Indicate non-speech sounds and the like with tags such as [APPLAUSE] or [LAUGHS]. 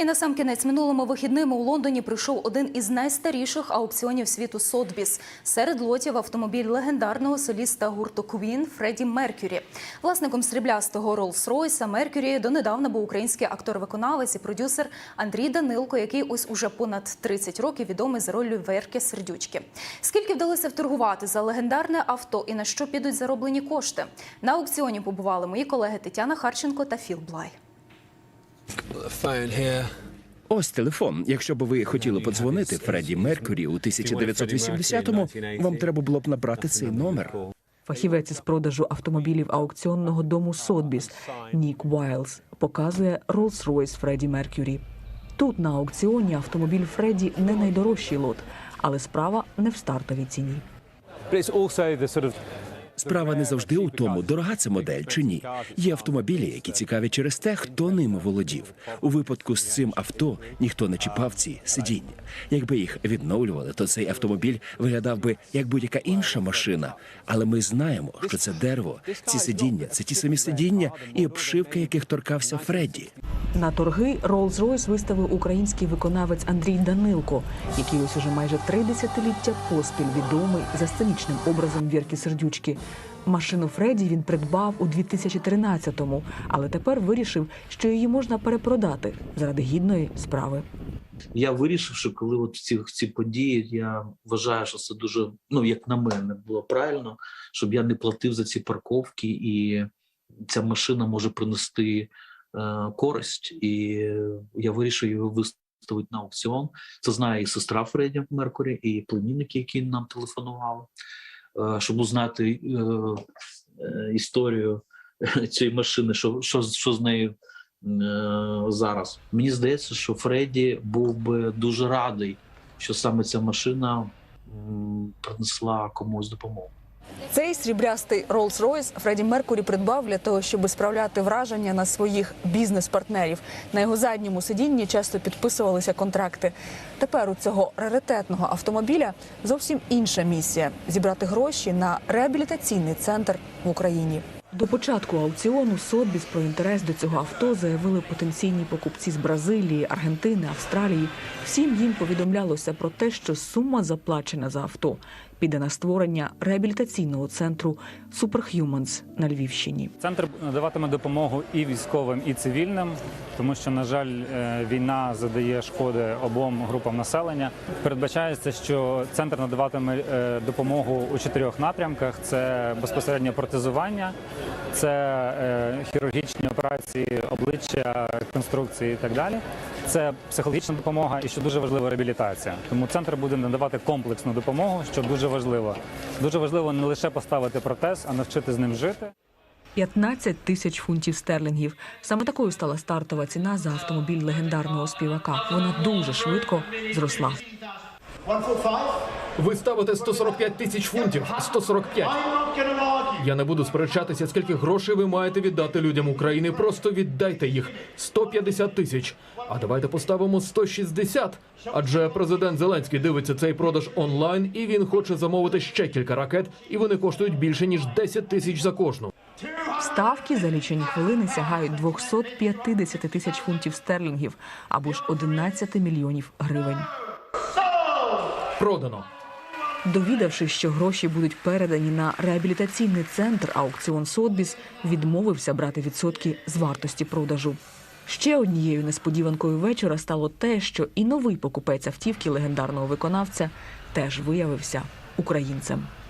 І на сам кінець минулими вихідними у Лондоні прийшов один із найстаріших аукціонів світу Сотбіс. Серед лотів автомобіль легендарного соліста гурту Queen Фредді Меркюрі. Власником сріблястого Роллс-Ройса Меркюрі донедавна був український актор-виконавець і продюсер Андрій Данилко, який ось уже понад 30 років відомий за роллю Верки Сердючки. Скільки вдалося вторгувати за легендарне авто і на що підуть зароблені кошти? На аукціоні побували мої колеги Тетяна Харченко та Філ Блай. Phone here. Ось телефон. Якщо б ви хотіли подзвонити Фредді Меркурі у 1980-му, вам треба було б набрати цей номер. Фахівець із продажу автомобілів аукціонного дому Сотбіс Нік Вайлз показує Rolls-Royce Фредді Меркюрі. Тут на аукціоні автомобіль Фредді не найдорожчий лот, але справа не в стартовій ціні. Справа не завжди у тому, дорога це модель чи ні. Є автомобілі, які цікаві через те, хто ними володів. У випадку з цим авто ніхто не чіпав ці сидіння. Якби їх відновлювали, то цей автомобіль виглядав би як будь-яка інша машина. Але ми знаємо, що це дерево, ці сидіння, це ті самі сидіння і обшивка, яких торкався Фредді. На торги Rolls-Royce виставив український виконавець Андрій Данилко, який ось уже майже три десятиліття поспіль відомий за сценічним образом Вірки Сердючки. Машину Фредді він придбав у 2013-му, але тепер вирішив, що її можна перепродати заради гідної справи. Я вирішив, що коли от ці, ці події, я вважаю, що це дуже, ну як на мене, було правильно, щоб я не платив за ці парковки, і ця машина може принести е, користь. І я вирішив його виставити на аукціон. Це знає і сестра Фредді Меркурі, і племінники, які нам телефонували, щоб узнати е, е, історію [LAUGHS] цієї машини, що, що, що з нею е, зараз. Мені здається, що Фредді був би дуже радий, що саме ця машина принесла комусь допомогу. Цей сріблястий Rolls-Royce Фредді Меркурі придбав для того, щоб справляти враження на своїх бізнес-партнерів. На його задньому сидінні часто підписувалися контракти. Тепер у цього раритетного автомобіля зовсім інша місія зібрати гроші на реабілітаційний центр в Україні. До початку аукціону Сотбіс про інтерес до цього авто заявили потенційні покупці з Бразилії, Аргентини, Австралії. Всім їм повідомлялося про те, що сума заплачена за авто піде на створення реабілітаційного центру Superhumans на Львівщині. Центр надаватиме допомогу і військовим, і цивільним, тому що, на жаль, е, війна задає шкоди обом групам населення. Передбачається, що центр надаватиме е, допомогу у чотирьох напрямках: це безпосередньо протезування, це е, хірургічні операції обличчя, конструкції і так далі. Це психологічна допомога і що дуже важливо реабілітація. Тому центр буде надавати комплексну допомогу, що дуже важливо. Дуже важливо не лише поставити протез, а навчити з ним жити. 15 тисяч фунтів стерлінгів. Саме такою стала стартова ціна за автомобіль легендарного співака. Вона дуже швидко зросла. Ви ставите 145 тисяч фунтів. 145. Я не буду сперечатися, скільки грошей ви маєте віддати людям України. Просто віддайте їх. 150 тисяч. А давайте поставимо 160. Адже президент Зеленський дивиться цей продаж онлайн, і він хоче замовити ще кілька ракет, і вони коштують більше ніж 10 тисяч за кожну. Ставки за лічені хвилини сягають 250 тисяч фунтів стерлінгів або ж 11 мільйонів гривень. Продано. Довідавшись, що гроші будуть передані на реабілітаційний центр, аукціон Сотбіс відмовився брати відсотки з вартості продажу. Ще однією несподіванкою вечора стало те, що і новий покупець автівки легендарного виконавця теж виявився українцем.